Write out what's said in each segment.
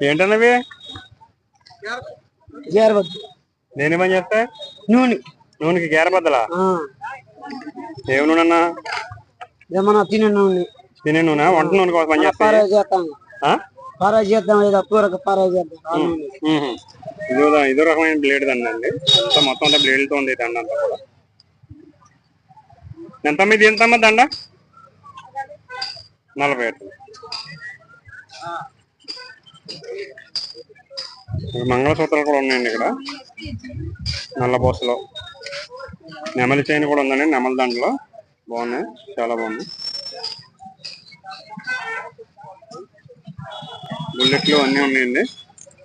ఏంటన్నవి? దేని పని చేస్తే నూనె. నూనెకి గేరబద్దలా? ఏం నూనె అన్నా ఏమన్నా తినే నూనె. తినే నూనె? వంట నూనె కోసం పని చేస్తాయి పారా చేస్తాం. ఆ? పారా చేద్దాం ఏదో కూరకు పారా చేద్దాం. ఇదో ఇదో రకమైన బ్లేడ్ దండ అండి అంతా మొత్తం అంతా బ్లేడ్లతో ఉంది దండ అంతా కూడా. ఎంత మీది ఎంతమ్మా దండ? నలభై మంగళసూత్రాలు కూడా ఉన్నాయండి ఇక్కడ. నల్లబోసలో నెమలి చైన్ కూడా ఉందండి నెమలి దండలో బాగున్నాయి చాలా బాగున్నాయి. బుల్లెట్లు అన్నీ ఉన్నాయండి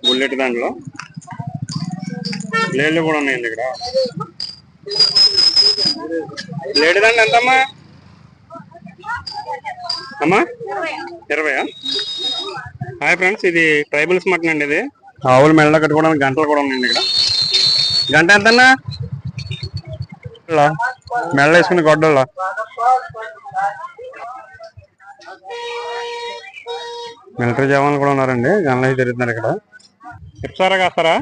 బుల్లెట్ దాంట్లో. బ్లేడ్లు కూడా ఉన్నాయండి ఇక్కడ. బ్లేడ్ దండ ఎంతమ్మా? అమ్మా? ఇరవయా? హాయ్ ఫ్రెండ్స్ ఇది ట్రైబల్స్ మటన్ అండి ఇది. ఆవులు మెడలో కట్టుకోవడానికి గంటలు కూడా ఉన్నాయండి ఇక్కడ. గంట ఎంతన్నా? ఇలా, మెల్ల వేసుకుని గొడ్డల్లో మిలిటరీ జవాన్లు కూడా ఉన్నారండి. గన్లు అయితే తిరుగుతున్నారు ఇక్కడ. చెప్తారా కాస్తారా?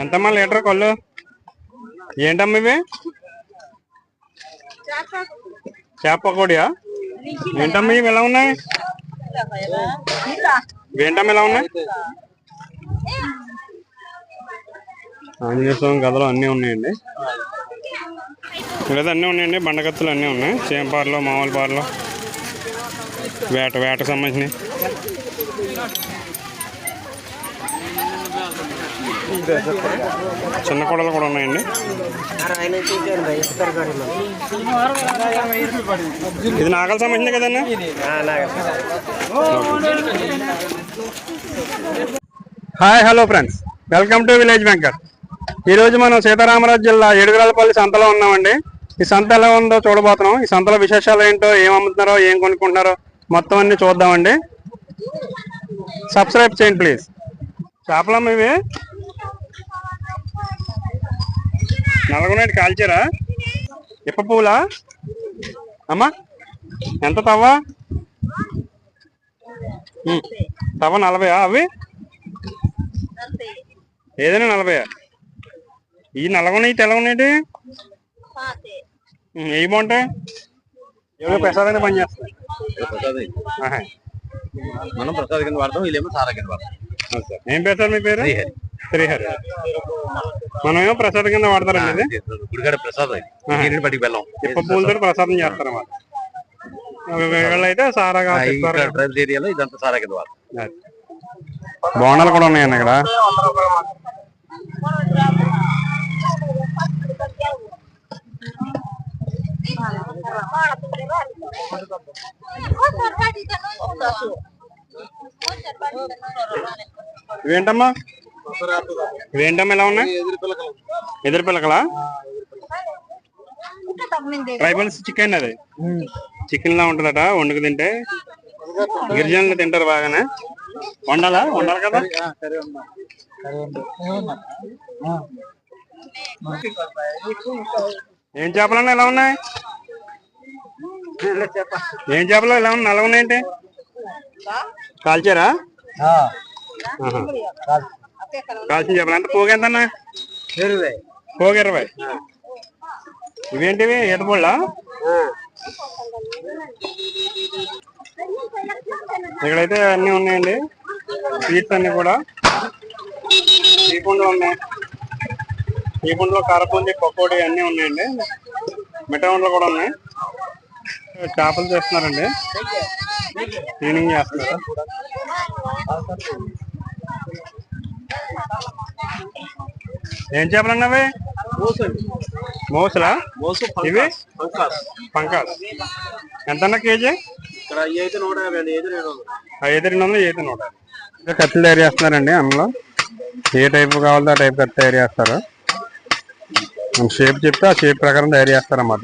ఎంతమ్మా లీటర్ కళ్ళు? ఏంటమ్మా ఇవి? చేప పకోడియా? ఏంటమ్మా ఇవి ఎలా ఉన్నాయి? ఏంటమ్మా ఎలా ఉన్నాయి? ఆంజనేయ స్వామి అన్నీ ఉన్నాయండి. ఇక్కడ అన్నీ ఉన్నాయండి బండకత్తులు అన్నీ ఉన్నాయి. చేంపార్లో మామూలు పార్లు. వేట వేటకు సంబంధించినవి. చిన్న కొడలు కూడా ఉన్నాయండి. ఇది నాగల సంబంధించింది కదండి? Hi hello friends. Welcome to village banker. ఈరోజు మనం సీతారామరాజు జిల్లా ఏడుగురాలపల్లి సంతలో ఉన్నామండి. ఈ సంత ఎలా ఉందో చూడబోతున్నాం. ఈ సంతలో విశేషాలు ఏంటో ఏం అమ్ముతున్నారో ఏం కొనుక్కుంటున్నారో మొత్తం అన్ని చూద్దామండి. సబ్స్క్రైబ్ చేయండి ప్లీజ్. చేపలమ్మ ఇవి? నల్గొండ కాల్చారా ఇప్ప పువ్వులా? అమ్మా ఎంత తవ్వ? తవ్వ నలభయా అవి? ఏదైనా నలభయా? ఈ నల్గొండ ఈ తెల్ల ఉన్నాయండి ఏ బాగుంటాయి ఏదో ప్రసాదంగా పని చేస్తాయి ప్రసాద్? ఆహా. మనం ప్రసాద్ కింద వాడతాం వీళ్ళేమో సారా కింద వాడతాం. ఏం పేరు సార్ మీ పేరు శ్రీహరి. శ్రీహరి మనమేమో ప్రసాదం కింద వాడతారండి ఇది గుడిగాడ ప్రసాద్ అది ఆహా. నీటిని పట్టుకు వెళ్ళాం ఇప్ప పూలతో ప్రసాదం చేస్తారన్నమాట వీళ్ళైతే సారాగా చెప్తారు ట్రైబల్ ఏరియాలో ఇదంతా సారా కింద వాడతాం బోనాలు కూడా ఉన్నాయండి ఇక్కడ ఇవేంటమ్మా? ఇవేంటమ్మా ఎలా ఉన్నాయి? ఎదురు పిల్లకలా ట్రైబల్స్ చికెన్ అది. చికెన్ లా ఉంటుందట వండుకు తింటే. గిరిజనులు తింటారు బాగానే. వండాలా? వండాలి కదా? ఏం చేపలన్నా ఎలా ఉన్నాయి? ఏం చేపలు ఎలా ఉన్నాయి? నల్ల ఉన్నాయంటే కాల్చారా? ఆహా. కాల్చిన చేపలు అంటే పోగు ఎంత అన్నా పోగు ఇరవై. ఇవేంటివి? ఈతపళ్ళ ఇక్కడైతే అన్ని ఉన్నాయండి. స్వీట్స్ అన్ని కూడా. శ్రీకుండలు ఉన్నాయి. శ్రీకుండలో కారపూంది పకోడీ అన్ని ఉన్నాయండి. మిఠాయిలు కూడా ఉన్నాయి. చేపలు చేస్తున్నారండి. క్లీనింగ్ చేస్తున్నారు ఏం చేపలు అన్నవి మోసలా? మోసు ఇవి? పంకాస్ ఎంత కేజీ? రెండు వందలు. ఐదు రెండు వందలు ఏది నూట ఇంకా కత్తులు తయారు చేస్తున్నారండి అందులో. ఏ టైప్ కావాలో ఆ టైప్ కత్తి తయారు చేస్తారు. మనం షేప్ చెప్తే ఆ షేప్ ప్రకారం తయారు చేస్తారన్నమాట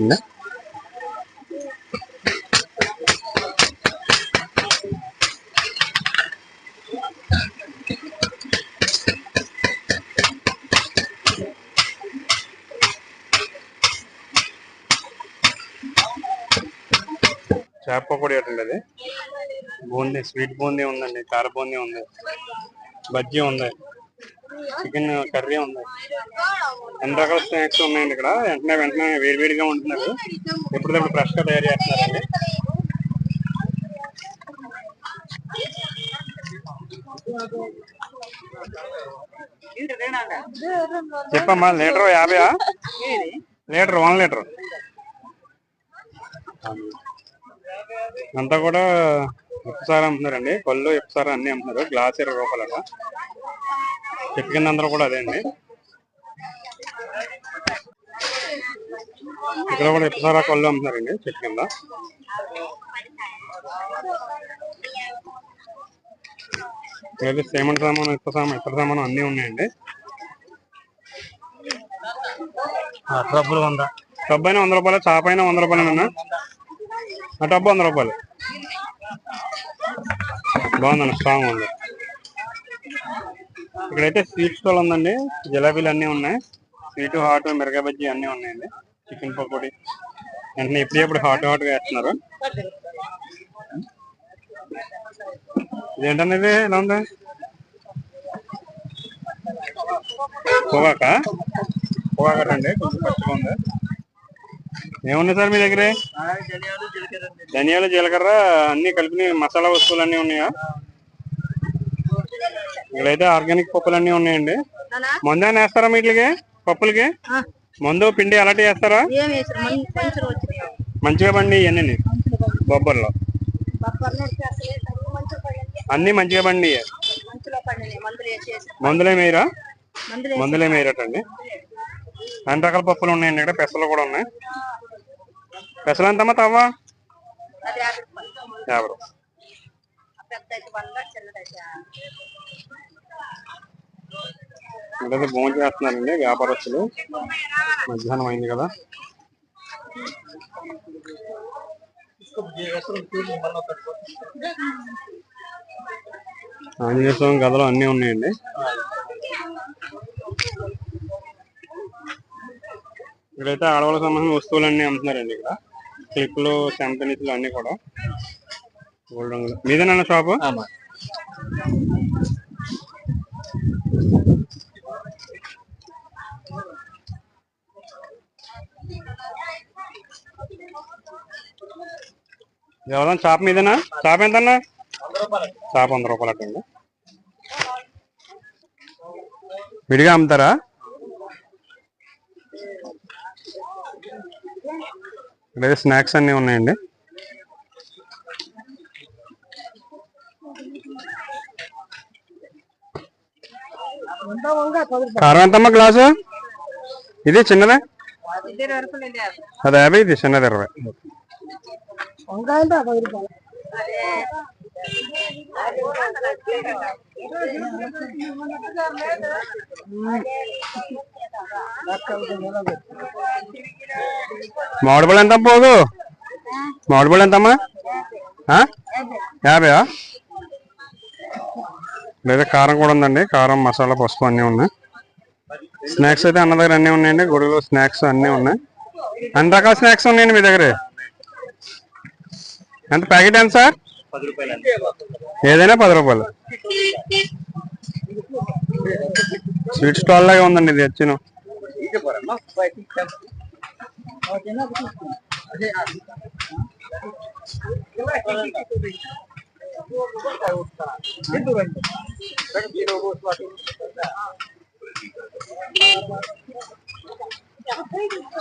చేప పొడి అటండి అది. బూందీ స్వీట్ బూందీ ఉందండి కార బూందీ ఉంది బజ్జీ ఉంది చికెన్ కర్రీ ఉంది. అన్ని రకాల స్నాక్స్ ఉన్నాయండి ఇక్కడ? వెంటనే వెంటనే వేడివేడిగా ఉంటున్నారు. ఎప్పటికప్పుడు ఫ్రెష్గా తయారు చేస్తున్నారండి. చెప్పమ్మా లీటర్ యాభై లీటర్ వన్ లీటర్. అంతా కూడా ఉప్పుసారి అమ్ముతున్నారండి పళ్ళు ఉప్పుసారి అన్ని అమ్ముతున్నారు గ్లాస్ ఇరవై రూపాయలట చెట్టు కింద అందరూ కూడా అదే అండి. ఇక్కడ కూడా ఇప్పుసారా పళ్ళు అమ్ముతున్నారండి చెట్టు కింద? ఇక్కడైతే సిమెంట్ సామాను ఇసుక సామాను ఇతర సామాను అన్ని ఉన్నాయండి. డబ్బులు ఉందా టబ్ అయినా వంద రూపాయలు చాప అయినా వంద రూపాయలు ఆ టబ్ వంద రూపాయలు. బాగుందండి స్ట్రాంగ్ ఉంది. ఇక్కడైతే స్వీట్ స్టాల్ ఉందండి. జిలేబీలు అన్నీ ఉన్నాయి. స్వీట్ హాట్ మిరకాయ బజ్జీ అన్నీ ఉన్నాయండి. చికెన్ పకోడీ. వెంటనే ఎప్పుడు హాట్ హాట్గా వేస్తున్నారు. ఇదేంటనేది ఎలా ఉంది? పొగాక? పొగాక అండి కొంచెం పచ్చిగా ఉంది. ఏమున్నాయి సార్ మీ దగ్గర? ధనియాలు జీలకర్ర అన్ని కలిపి మసాలా వస్తువులు అన్ని ఉన్నాయా? ఇక్కడైతే ఆర్గానిక్ పప్పులు అన్ని ఉన్నాయండి మందు వేస్తారా వీటికి పప్పులకి? మందు పిండి అలాంటి వేస్తారా? మంచిగా పండి ఇవన్నీ బొబ్బర్లో. అన్ని మంచిగా పండి మందులు మేయరా మందులే మేయరటండి అన్ని రకాల పప్పులు ఉన్నాయండి ఇక్కడ పెసలు కూడా ఉన్నాయి. పెసలు ఎంతమ్మా తవ్వా యాభై ఇక్కడైతే భోజనం చేస్తున్నారండి వ్యాపారస్తులు. మధ్యాహ్నం అయింది కదా. ఆంజనేయ స్వామి గదలు అన్నీ ఉన్నాయండి. ఇక్కడైతే ఆడవాళ్ళకి సంబంధించిన వస్తువులు అన్ని అమ్ముతున్నారండి ఇక్కడ. క్లిప్లు సెంపనీసులు అన్ని కూడా. గోల్డ్ రంగులు. మీదేనా షాపు? ఎవరన్నా షాప్ మీదేనా? షాప్ ఎంతన్నా? షాప్ వంద రూపాయలు అట్టండి విడిగా అమ్ముతారా? ఇక్కడ స్నాక్స్ అన్నీ ఉన్నాయండి. కారం ఎంతమ్మా గ్లాసు? ఇది చిన్నదే? అది యాభై ఇది చిన్నది ఇరవై. వంకాయ పది రూపాయలు. మామిడిపళ్ళు ఎంత పోగు మామిడిపళ్ళు ఎంతమ్మా? ఆ? యాభైయా లేదా కారం కూడా ఉందండి. కారం మసాలా పసుపు అన్నీ ఉన్నాయి. స్నాక్స్ అయితే అన్న దగ్గర అన్నీ ఉన్నాయండి. గుడిలో స్నాక్స్ అన్నీ ఉన్నాయి. అన్ని రకాల స్నాక్స్ ఉన్నాయండి మీ దగ్గర. ఎంత ప్యాకెట్ ఎంత సార్? ఏదైనా పది రూపాయలు. స్వీట్ స్టాల్ లాగా ఉందండి ఇది వచ్చిన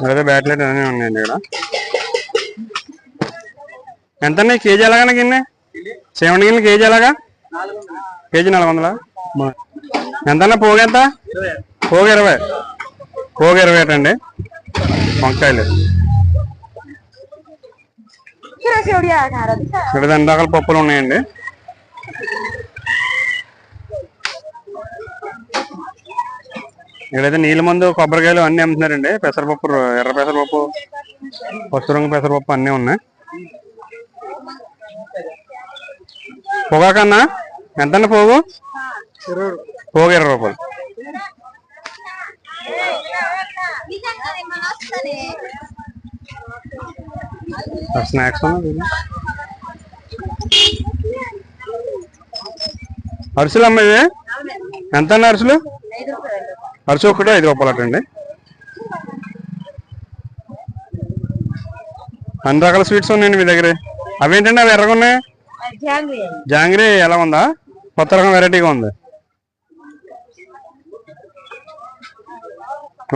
అదే బ్యాట్లెట్ అన్నీ ఉన్నాయండి ఇక్కడ ఎంత కేజీ ఎలాగా సేవండి గిన్నె కేజీ ఎలాగా? కేజీ నాలుగు వందల? ఎంతన్నా పోగు ఎంత? పోగు ఇరవై. పోగు ఇరవై అండి వంకాయలు. ఇక్కడ రెండు రకాల పప్పులు ఉన్నాయండి. ఇక్కడైతే నీళ్ళ మందు కొబ్బరికాయలు అన్ని అమ్ముతున్నారండి. పెసరపప్పు ఎర్ర పెసరపప్పు పసుపు రంగు పెసరపప్పు అన్నీ ఉన్నాయి. పొగాకన్నా? ఎంతండి పోగు పోగు ఇరవై రూపాయలు. స్నాక్స్ అరుసులు అమ్మాయి ఎంత అన్న అరుసులు? అరుసు ఒకటి ఐదు రూపాయలు అండి అన్ని రకాల స్వీట్స్ ఉన్నాయండి మీ దగ్గర. అవేంటండి అవి ఎర్రగా ఉన్నాయి జాంగ్రీ. ఎలా ఉందా? కొత్త రకం వెరైటీగా ఉంది.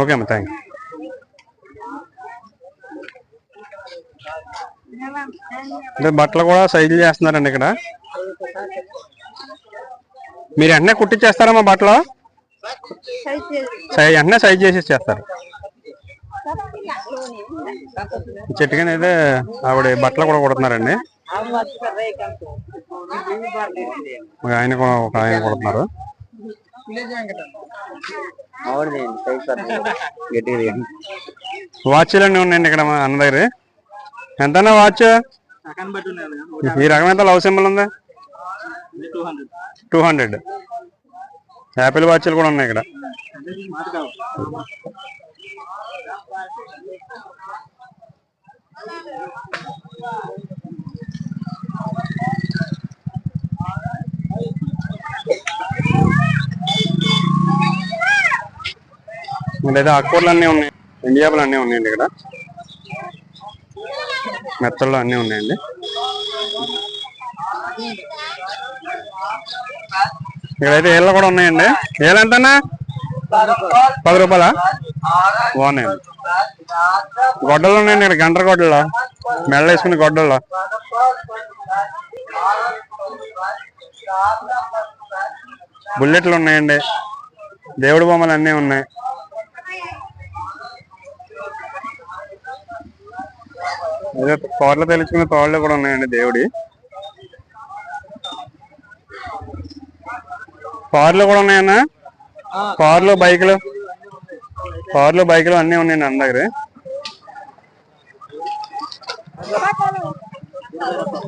ఓకే అమ్మ థ్యాంక్ అంటే బట్టలు కూడా సైజులు చేస్తున్నారండి ఇక్కడ. మీరు వెంటనే కుట్టిచ్చేస్తారమ్మా బట్టలు? సై వెంటనే సైజ్ చేసి చేస్తారు చెట్టుకని అయితే ఆవిడ బట్టలు కూడా కుడుతున్నారండి. ఆయన కూడా ఒక ఆయన కుడుతున్నారు వాచ్లు అన్నీ ఉన్నాయండి ఇక్కడ మా అన్న దగ్గర. ఎంతన్నా వాచ్? ఈ రకం ఎంత? లవ్ సింబల్ ఉంది? Two hundred. యాపిల్ వాచ్లు కూడా ఉన్నాయి ఇక్కడ. లేదా ఆకుకూరలు అన్నీ ఉన్నాయి. ఇండియాపులు అన్నీ ఉన్నాయండి ఇక్కడ. మెత్తళ్ళు అన్నీ ఉన్నాయండి. ఇక్కడైతే ఏళ్ళు కూడా ఉన్నాయండి. ఏళ్ళు ఎంతన్నా? పది రూపాయలా? బాగున్నాయండి. గొడ్డలు ఉన్నాయండి ఇక్కడ గంటల గొడ్డలు. మెల్ల వేసుకునే గొడ్డలు. బుల్లెట్లు ఉన్నాయండి. దేవుడి బొమ్మలు అన్నీ ఉన్నాయి. ఏదో తోటలో తెలుసుకునే తోటలు కూడా ఉన్నాయండి దేవుడి. కార్లు కూడా ఉన్నాయన్నా? కార్లు బైకులు. కార్లు బైకులు అన్నీ ఉన్నాయండి అన్న దగ్గర.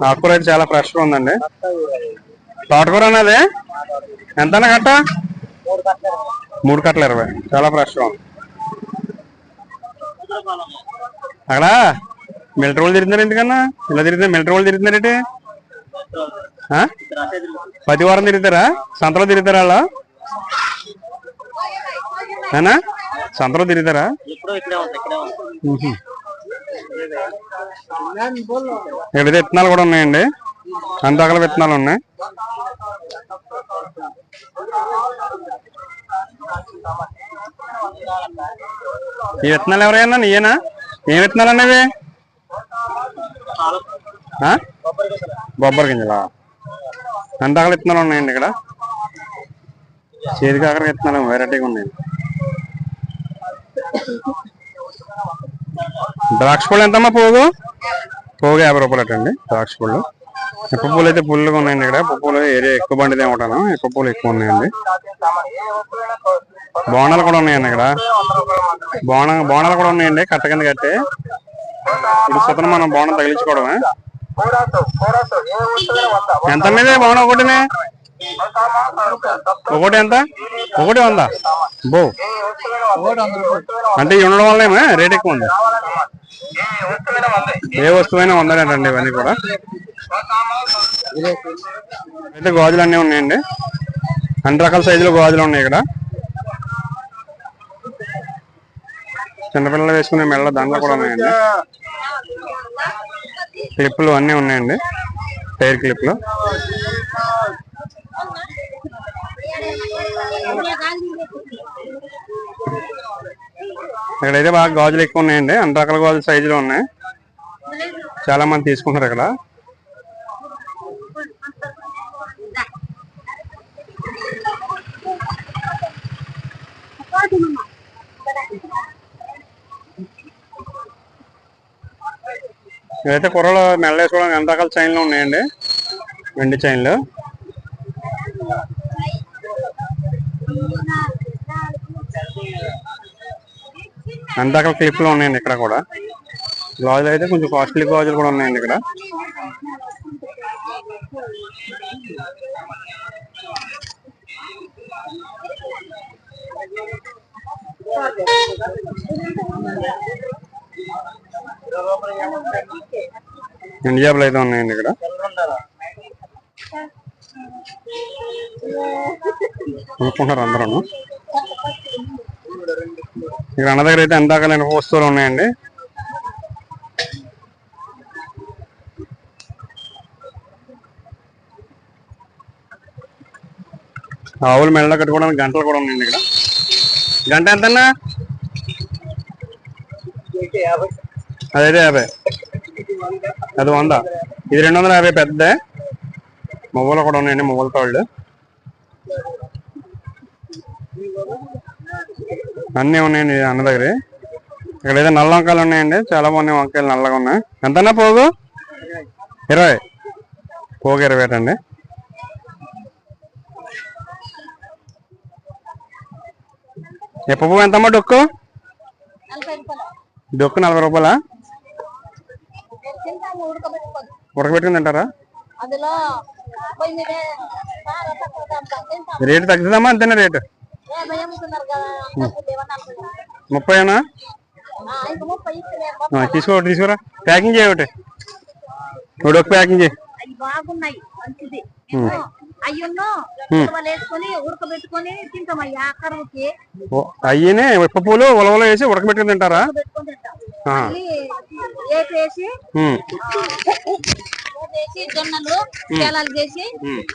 ఆకుకూర అయితే చాలా ఫ్రెష్గా ఉందండి. తోటకూర అన్నది? ఎంత కట్ట? మూడు కట్టలు ఇరవై. చాలా ఫ్రెష్గా ఉంది. అక్కడ? మిలిటరీ వాళ్ళు తిరుగుతున్నారు ఎందుకన్నా? ఇలా తిరుగుతున్నారు? మిలిటరీ వాళ్ళు తిరుగుతున్నారేంటి ఆ? ప్రతి వారం తిరుగుతారా? సంతలో తిరుగుతారా వాళ్ళు ఏనా సంతలో తిరుగుతారా? ఇక్కడ విత్తనాలు కూడా ఉన్నాయండి. అన్ని విత్తనాలు ఉన్నాయి. ఈ విత్తనాలు ఎవరైనా నీయేనా? ఏం విత్తనాలు అనేవి ఆ? బొబ్బరి గింజలా? ఎంత రకాల విత్తనాలు ఉన్నాయండి ఇక్కడ. చేతి కాకర విత్తనాలు వెరైటీగా ఉన్నాయి. ద్రాక్ష పళ్ళు ఎంతమ్మా పోగు? పోగు యాభై రూపాయలు అటండి ద్రాక్ష పళ్ళు ఎక్కువ పూలు అయితే పుల్లుగా ఉన్నాయండి ఇక్కడ. ఎక్కువ పూలు ఏరియా ఎక్కువ బండిదే ఉంటాను ఎక్కువ పూలు ఎక్కువ ఉన్నాయండి. బోనాలు కూడా ఉన్నాయండి ఇక్కడ. బోన బోనాలు కూడా ఉన్నాయండి కట్ట కింద కట్టి. ఇది సుతను మనం బోనం తగిలించుకోవడమే. ఎంత మీద బోనం ఒకటినే? ఒకటి ఎంత? ఒకటి ఉందా బో. అంటే ఇవి ఉండడం వల్ల రేట్ ఎక్కువ ఉంది. ఏ వస్తువైనా ఉందండి ఇవన్నీ కూడా. అయితే గాజులు అన్నీ ఉన్నాయండి. అన్ని రకాల సైజులో గాజులు ఉన్నాయి ఇక్కడ. చిన్నపిల్లలు వేసుకునే మెల్ల దండలు కూడా ఉన్నాయండి. క్లిప్లు అన్నీ ఉన్నాయండి. టైర్ క్లిప్లు ఇక్కడైతే బాగా గాజులు ఎక్కువ ఉన్నాయండి. అన్ని రకాల గాజుల సైజులు ఉన్నాయి. చాలా మంది తీసుకుంటారు ఇక్కడ. ఇదైతే కూరలో మెల్ల వేసుకోవడానికి అన్ని రకాల చైన్లు ఉన్నాయండి. వెండి చైన్లు. అన్ని రకాల క్లిప్లు ఉన్నాయండి ఇక్కడ కూడా. గాజులు అయితే కొంచెం కాస్ట్లీ గాజులు కూడా ఉన్నాయండి ఇక్కడ. ఎండు చేపలు అయితే ఉన్నాయండి ఇక్కడ. కొనుక్కుంటారు అందరూ ఇక్కడ అన్న దగ్గర అయితే ఎంత రకాలైన వస్తువులు ఉన్నాయండి. ఆవులు మెళ్ళ కట్టుకోవడానికి గంటలు కూడా ఉన్నాయండి ఇక్కడ. గంట ఎంతన్నా? అదైతే యాభై. అది వంద. ఇది రెండు వందల యాభై పెద్ద. మొవ్వలు కూడా ఉన్నాయండి మొవ్వల తాళ్ళు. అన్నీ ఉన్నాయండి అన్న దగ్గర. ఇక్కడ ఏదో నల్ల వంకాయలు ఉన్నాయండి చాలా బాగున్నాయి వంకాయలు నల్లగా ఉన్నాయి. ఎంతన్నా పోగు? ఇరవై. పోగు ఇరవై అండి. ఎప్ప పువ్వు? ఎంతమ్మా డొక్కు? డొక్కు నలభై రూపాయలా? ఉడకబెట్టుకొని తింటారా? రేటు తగ్గుతుందమ్మా అంతేనా రేటు? ముప్పై ఆ, తీసుకో తీసుకురా. ప్యాకింగ్ చేయి ఒకటి. ఒకటి ఒక ప్యాకింగ్ చేయి. అయ్యున్నో వేసుకొని ఉడకబెట్టుకొని తింటాం అయ్యా కరువుకి ఓ, అయ్యినే ఉప్ప పూలు ఉలవలో వేసి ఉడకబెట్టుకుని తింటారా? వేసి జొన్నలు కేలాలు చేసి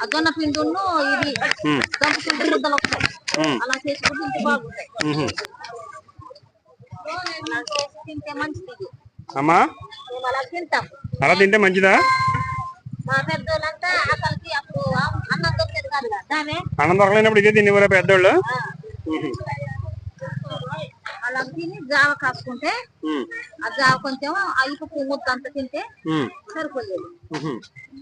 ఆ జొన్న పిండును ఇది ఉమ్, దంపుకుంటే ముద్దలు వస్తాయి ఉమ్, అలా చేసుకుంటే బాగుంటాయి. తింటే మంచిది. అమ్మా? మేము అలా తింటాం. అలా తింటే మంచిదా? మా పెద్దోళ్ళంతా అసలుకి అప్పుడు అన్నం దొరికేది కాదు కదా. దానే అన్నం దొరకలేనప్పుడు ఇదే తినేవారా పెద్దోళ్ళు? అలా తిని జావ కాసుకుంటే ఆ జావ కొంచెం ఆ ఇప్పు ముద్ద అంత తింటే సరిపోయేది.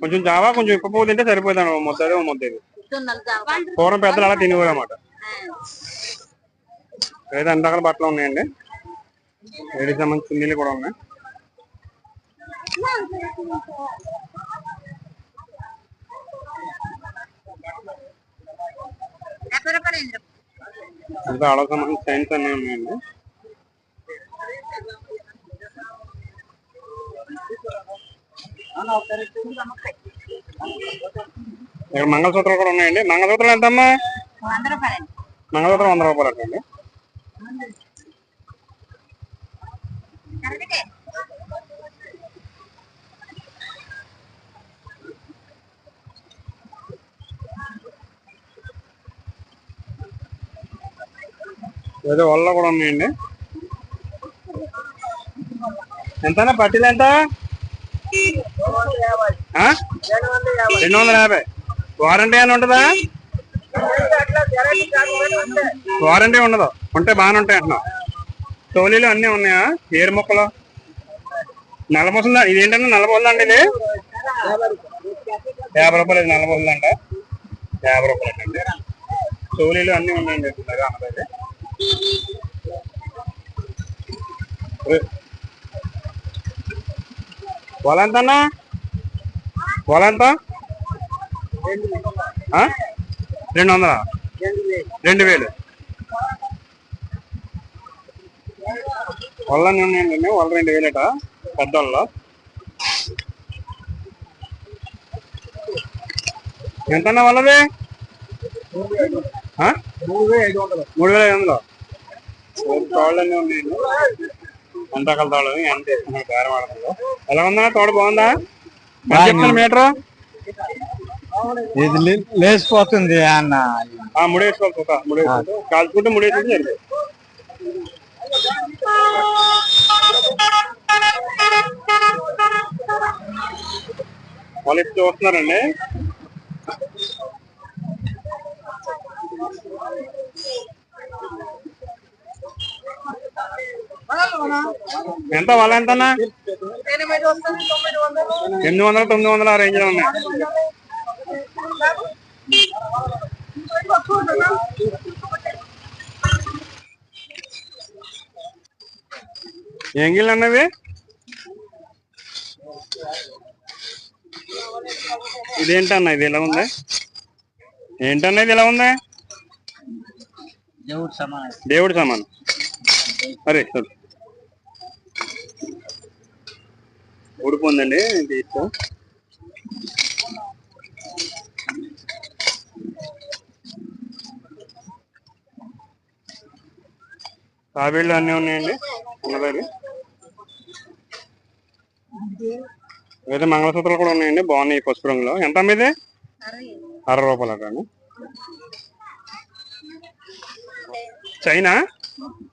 కొంచెం జావా కొంచెం ఉప్పు పువ్వు తింటే సరిపోతాను ముద్ద అదే ఓ ముద్ద ఇది జొన్నలు జావ పూర్వం పెద్దలు అలా తినేవారు అన్నమాట. ఏదో అన్ని రకాల బట్టలు ఉన్నాయండి. లేడీస్ సంబంధించిన చున్నీలు కూడా ఉన్నాయి. సంబంధించిన సైన్స్ ఉన్నాయండి. ఇక్కడ మంగళసూత్రాలు కూడా ఉన్నాయండి. మంగళసూత్రాలు ఎంతమ్మా. మంగళసూత్రం వంద రూపాయలు అండి. ఏదో వల్ల కూడా ఉన్నాయండి. ఎంతనా? పట్టీలు ఎంత? రెండు వందల యాభై. వారంటీ అని ఉంటుందా? వారంటీ ఉండదు. ఉంటే బాగానే ఉంటాయి అంటున్నావు. తోలీలు అన్నీ ఉన్నాయా? ఏరు మొక్కలు? నల్ల ఇదేంటన్నా ఇది ఏంటంటే అండి ఇది? యాభై రూపాయలు ఇది నల్ల అంట? యాభై రూపాయలు అండి తోలీలు అన్నీ ఉన్నాయండి చెప్తున్నారు అన్నదైతే పొలంత రెండు వందల రెండు వేలు వల్ల ఉన్నాయండి వల్ల రెండు వేలట పెద్దవాళ్ళు ఎంతన్నా వాళ్ళది మూడు వేల ఐదు వందలు. తోళ్ళన్నీ ఉన్నాయండి ఎంత రకాల తోళ్ళు ఎంత బేరం ఆడుతుందో ఎలా ఉందా? తోడ బాగుందా? మీటరు. ఇది లేచిపోతుంది అన్న. ఆ, ముడేసుకోవాలి సుత ముడేసుకోవాలి కాల్చుకుంటే ముడేసుకుంటే సరిపోతుంది. వాళ్ళు ఇప్పుడు చూస్తున్నారండి ఎంత వాళ్ళ ఎంత అన్న ఎనిమిది వందల తొమ్మిది వందల ఆ రేంజ్లో ఉన్నాయి. ఏం గిళ్ళు అన్నవి? ఇదేంటన్నా ఇది ఎలా ఉంది? ఏంటన్నా ఇది ఎలా ఉంది? దేవుడు సమానం. దేవుడు సమానం. అరే సార్. ఉడిపోందండి తీసుకో అన్నీ ఉన్నాయండి ఉన్నదారి అయితే మంగళసూత్రాలు కూడా ఉన్నాయండి బాగున్నాయి పసుపు రంగులో. ఎంత అమ్మిది అర రూపాయలు అట చైనా?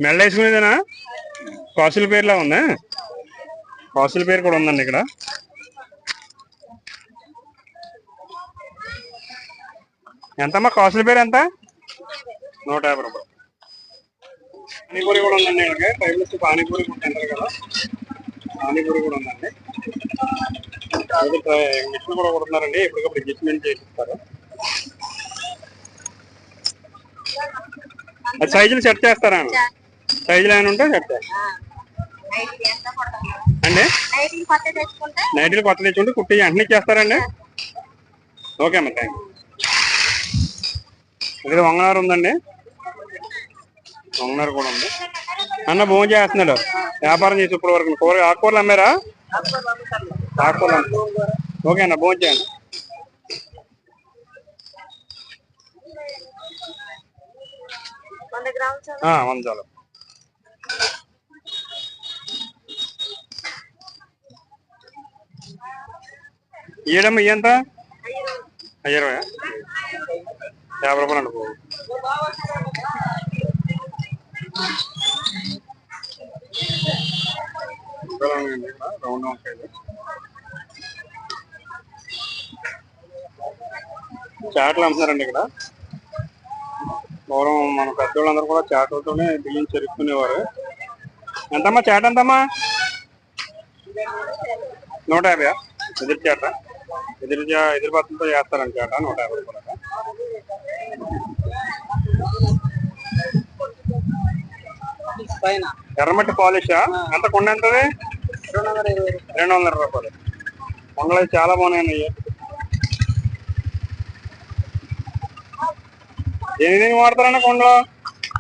మెల్ల వేసుకునేదేనా కాసుల పేరులా ఉందా? కాసుల పేరు కూడా ఉందండి ఇక్కడ. ఎంతమ్మా? కాసుల పేరు ఎంత? నూట యాభై రూపాయలు. పానీపూరి కూడా ఉందండి ఇక్కడ టైంలో పానీపూరి కూడా తింటారు కదా. పానీపూరి కూడా ఉందండి. ట్రై- మిషన్ కూడా కొడుతున్నారండి. ఇప్పటికప్పుడు అడ్జస్ట్మెంట్ చేసిస్తారు అది సైజులు సెట్ చేస్తారా? సైజులు ఏమైనా ఉంటే సెట్ అండి నైట్ కొత్త తెచ్చుకుంటే నైట్లు కొత్త తెచ్చుకుంటే కుట్టి వెంటనే ఇచ్చేస్తారండి? ఓకే అమ్మ థ్యాంక్ ఇక్కడ వంగనారు ఉందండి. వంగనారు కూడా ఉంది. అన్న భోజనం చేస్తున్నాడు. వ్యాపారం చేసి ఇప్పటి వరకు కూర ఆకుకూరలు అమ్మారా? ఆకుకూరలు ఓకే అన్న భోజనం చేయండి. వంద చాలు. ఆ, వంద చాలు ఈడమ్మ ఇయ్యంత? ఇరవై. యాభై రూపాయలు అండి బాబు. ఇంకా ఉన్నాయండి ఇక్కడ, రౌండ్ వంకాయలు చాట్లు అమ్ముతారండి ఇక్కడ. పూర్వం మన పెద్దోళ్ళందరూ కూడా చాటలతోనే బియ్యం చెరుక్కునేవారు. ఎంతమ్మా చాట ఎంతమ్మా? నూట యాభై ఎదురు చాట ఎదురు ఎదురు పత్రంతో చేస్తారండి చాట నూట యాభై రూపాయలు ఎర్రమట్టి పాలిషా ఎంత కొండ ఎంతది రెండు వందల రూపాయలు. కొండలు చాలా బాగున్నాయండి దేనికి వాడతారన్న కొండలు?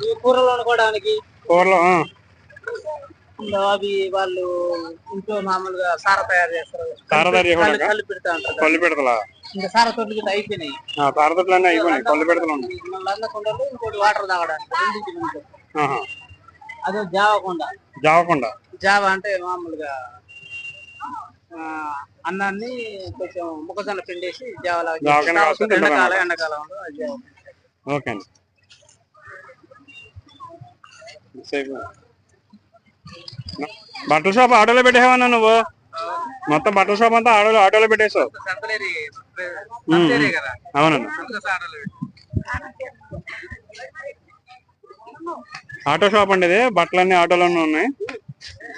ఈ కూరలు వండుకోవడానికి. కూరలు అవి వాళ్ళు ఇంట్లో మామూలుగా సార తయారు చేస్తారు. సార తయారు? కళ్ళు- కళ్ళు పెడతా ఉంటారు. పళ్ళు పెడతలా? ఇంకా సార తొట్టుకి అయిపోయినాయి. తారతట్లన్నీ అయిపోయినాయి పళ్ళు పెడతలు ఉన్నాయి లంద కొండలు ఇంకోటి వాటర్ తాగడానికి. అదే జావ కొండ. జావకుండా జావ అంటే మామూలుగా ఆ, అన్నాన్ని కొంచెం మొక్కజొన్న పిండేసి జావలా ఎండాకాలం. ఎండాకాలంలో. ఓకే అండి. బట్టల షాప్ ఆటోలో పెట్టేవన్నా నువ్వు? మొత్తం బట్టల షాప్ అంతా ఆటోలో ఆటోలో పెట్టేసావు. సారలు ఆటో షాప్ అండి ఇది. బట్టలన్నీ ఆటోలోనే ఉన్నాయి.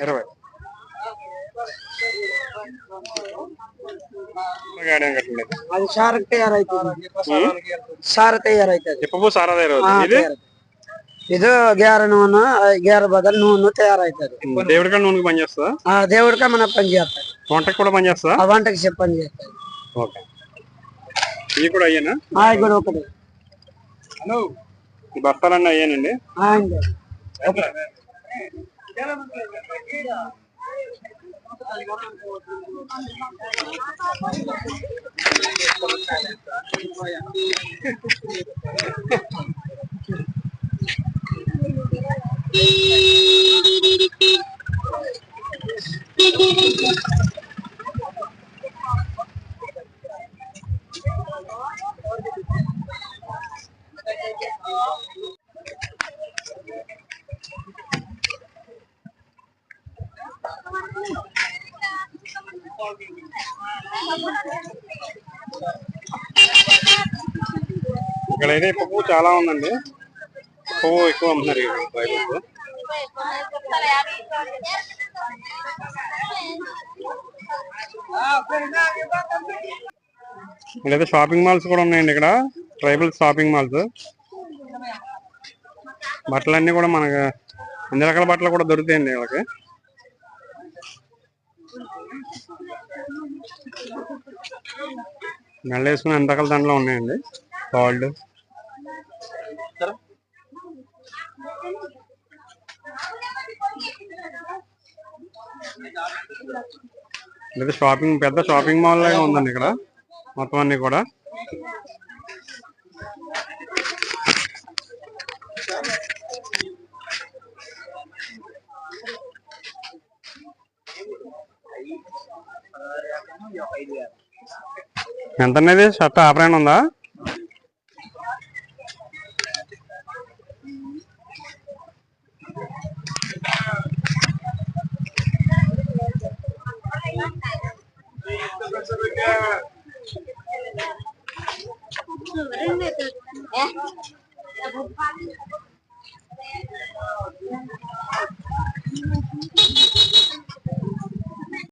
ఇరవై. అది సార తయారైతుంది సార తయారైతుంది తిప్పపు సారా దగ్గర ఇది ಇದು ಗ್ಯಾರ నూనె గ్యార బదులు నూనె తయారైతుంది దేవుడికాడ నూనెకి పని చేస్తా ఆ దేవుడికి మన పని చేస్తారు వంటకి కూడా పని చేస్తా ఆ వంటకి చెప్పి పని చేస్తారు ఓకే ఇవి కూడా అయ్యానా ఆ కూడా ఒకటి ఈ బస్తాలన్నీ అయ్యానండి いただきます。ఇక్కడైతే పువ్వు చాలా ఉందండి. పువ్వు ఎక్కువ అమ్ముతున్నారు ఇక్కడ ఇక్కడైతే షాపింగ్ మాల్స్ కూడా ఉన్నాయండి ఇక్కడ. ట్రైబల్ షాపింగ్ మాల్స్ బట్టలన్నీ కూడా మనకు అన్ని రకాల బట్టలు కూడా దొరుకుతాయండి వీళ్ళకి. మెల్ల వేసుకుని ఎంత రకాల దాంట్లో ఉన్నాయండి. గోల్డ్ ఇది షాపింగ్ పెద్ద షాపింగ్ మాల్ లాగా ఉందండి ఇక్కడ. మొత్తం అన్ని కూడా. ఐదు ఎంత అనేది షర్ట్ ఆఫర్ బ్రాండ్ ఉందా?